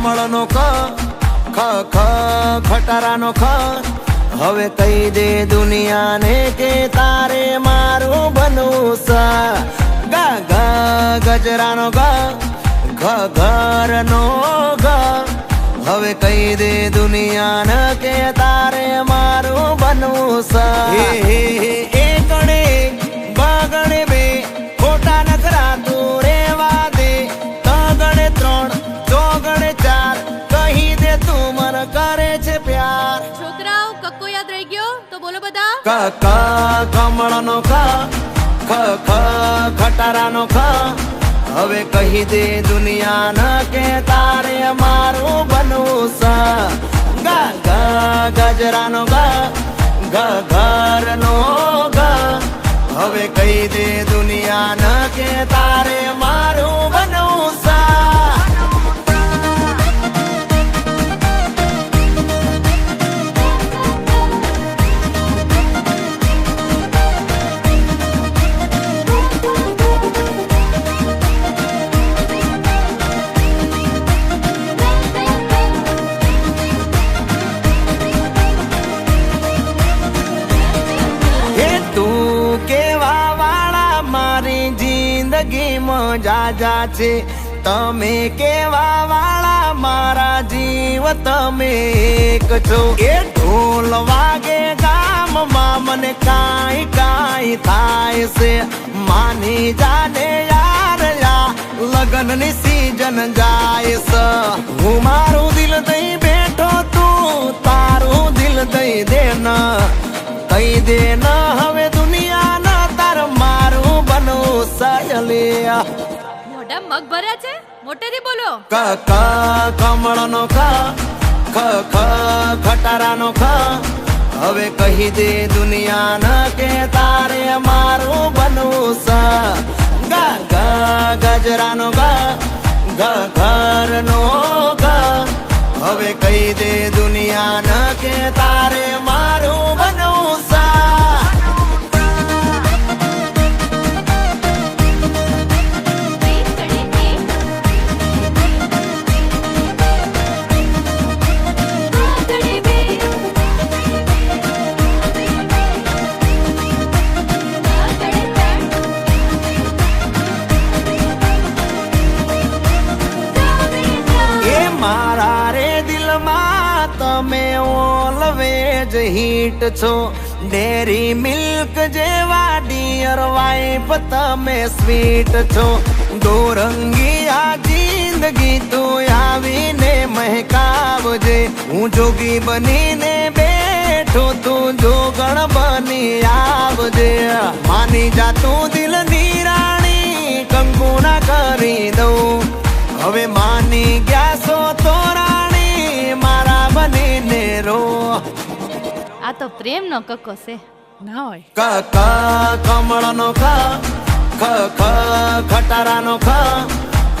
કમળનો ક ખ ખ, ખટારાનો ખ હવે કહી દે દુનિયાને કે તારે મારું બનવું સા. ગા ગા, ગજરાનો ગા ઘર નો ગા. હવે કહી દે દુનિયાને કે તારે મારું બનવું સા. ક ક કમળનો ખ ખ ખ ખટારાનો ખ હવે કહી દે દુનિયા ન કે તારે મારું બનવું સ. ગા ગા, ગજરાનો ગા, ગ, ઘરનો ગા. હવે કહી દે દુનિયા ન કે તારે મારું બનવું સા. જાજા છે. તમે કેવા વાળા મારા જીવ તમે એક છો. એ ઢોલ વાગે ગામમાં મને કાંઈ કાંઈ થાય છે. માની જાને યાર, યા લગનની સીઝન જાય છે. હું મારું દિલ દઈ બેઠો તું, તારું દિલ દઈ દેના. દઈ કહી સાયલિયા મોઢા મગ ભર્યા છે? મોટેથી બોલો. ક ક કમળનો ક ખ ખ ખટારાનો ખ. હવે કહી દે દુનિયા ન કે તારે મારું બનવું સ. ગા ગા ગજરાનો ગા ગ ઘરનો ગા. હવે કહી દે દુનિયા ન કે તારે તમે ઓલવેજ હીટ છો. ડેરી મિલ્ક જેવા ડિયર વાઇફ તમે સ્વીટ છો. ગોરંગી આ જિંદગી તું આવીને મહેકાવજે. હું જોગી બનીને બેઠો તું જોગણ બની આવજે. માની જા તું દિલ રાણી કંકુના કરી દઉં. હવે માની ગયા તો પ્રેમનો કક્કો છે. ના હોય. ક ક કમળનો ખ ખ ખ ખટારાનો ખ.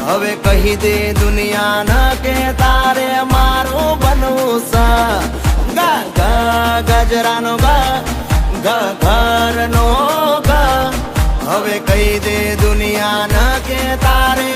હવે કહી દે દુનિયા ન કે તારે મારું બનવું સ. ગા ગા ગજરાનો ગા ગ ઘરનો ગા. હવે કહી દે દુનિયા ન કે તારે